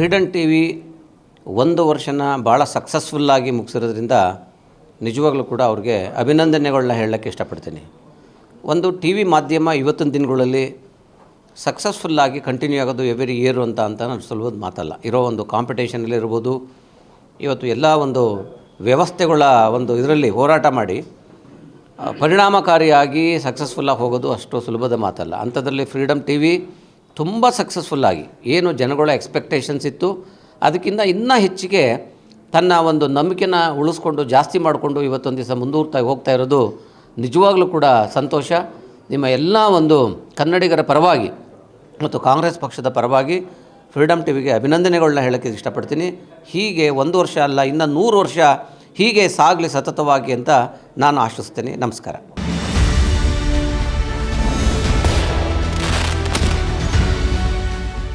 Freedom T V ಒಂದು ವರ್ಷನ ಭಾಳ ಸಕ್ಸಸ್ಫುಲ್ಲಾಗಿ ಮುಗಿಸಿರೋದ್ರಿಂದ ನಿಜವಾಗ್ಲೂ ಕೂಡ ಅವ್ರಿಗೆ ಅಭಿನಂದನೆಗಳನ್ನ ಹೇಳಕ್ಕೆ ಇಷ್ಟಪಡ್ತೀನಿ. ಒಂದು ಟಿ ವಿ ಮಾಧ್ಯಮ ಇವತ್ತಿನ ದಿನಗಳಲ್ಲಿ ಸಕ್ಸಸ್ಫುಲ್ಲಾಗಿ ಕಂಟಿನ್ಯೂ ಆಗೋದು ಎವ್ರಿ ಇಯರು ಅಂತ ಅಂತ ನಾನು ಸುಲಭದ ಮಾತಲ್ಲ. ಇರೋ ಒಂದು ಕಾಂಪಿಟೇಷನಲ್ಲಿ ಇರ್ಬೋದು, ಇವತ್ತು ಎಲ್ಲ ಒಂದು ವ್ಯವಸ್ಥೆಗಳ ಒಂದು ಇದರಲ್ಲಿ ಹೋರಾಟ ಮಾಡಿ ಪರಿಣಾಮಕಾರಿಯಾಗಿ ಸಕ್ಸಸ್ಫುಲ್ಲಾಗಿ ಹೋಗೋದು ಅಷ್ಟು ಸುಲಭದ ಮಾತಲ್ಲ. ಅಂಥದ್ರಲ್ಲಿ ಫ್ರೀಡಮ್ ಟಿ ವಿ ತುಂಬ ಸಕ್ಸಸ್ಫುಲ್ಲಾಗಿ ಏನು ಜನಗಳ ಎಕ್ಸ್ಪೆಕ್ಟೇಷನ್ಸ್ ಇತ್ತು. ಅದಕ್ಕಿಂತ ಇನ್ನೂ ಹೆಚ್ಚಿಗೆ ತನ್ನ ಒಂದು ನಂಬಿಕೆನ ಉಳಿಸ್ಕೊಂಡು, ಜಾಸ್ತಿ ಮಾಡಿಕೊಂಡು ಇವತ್ತೊಂದು ದಿವಸ ಮುಂದೂರ್ತಾ ಹೋಗ್ತಾ ಇರೋದು ನಿಜವಾಗಲೂ ಕೂಡ ಸಂತೋಷ. ನಿಮ್ಮ ಎಲ್ಲ ಒಂದು ಕನ್ನಡಿಗರ ಪರವಾಗಿ ಮತ್ತು ಕಾಂಗ್ರೆಸ್ ಪಕ್ಷದ ಪರವಾಗಿ ಫ್ರೀಡಮ್ ಟಿವಿಗೆ ಅಭಿನಂದನೆಗಳನ್ನ ಹೇಳೋಕ್ಕೆ ಇಷ್ಟಪಡ್ತೀನಿ. ಹೀಗೆ ಒಂದು ವರ್ಷ ಅಲ್ಲ, ಇನ್ನೂ ನೂರು ವರ್ಷ ಹೀಗೆ ಸಾಗಲಿ ಸತತವಾಗಿ ಅಂತ ನಾನು ಆಶಿಸ್ತೇನೆ. ನಮಸ್ಕಾರ.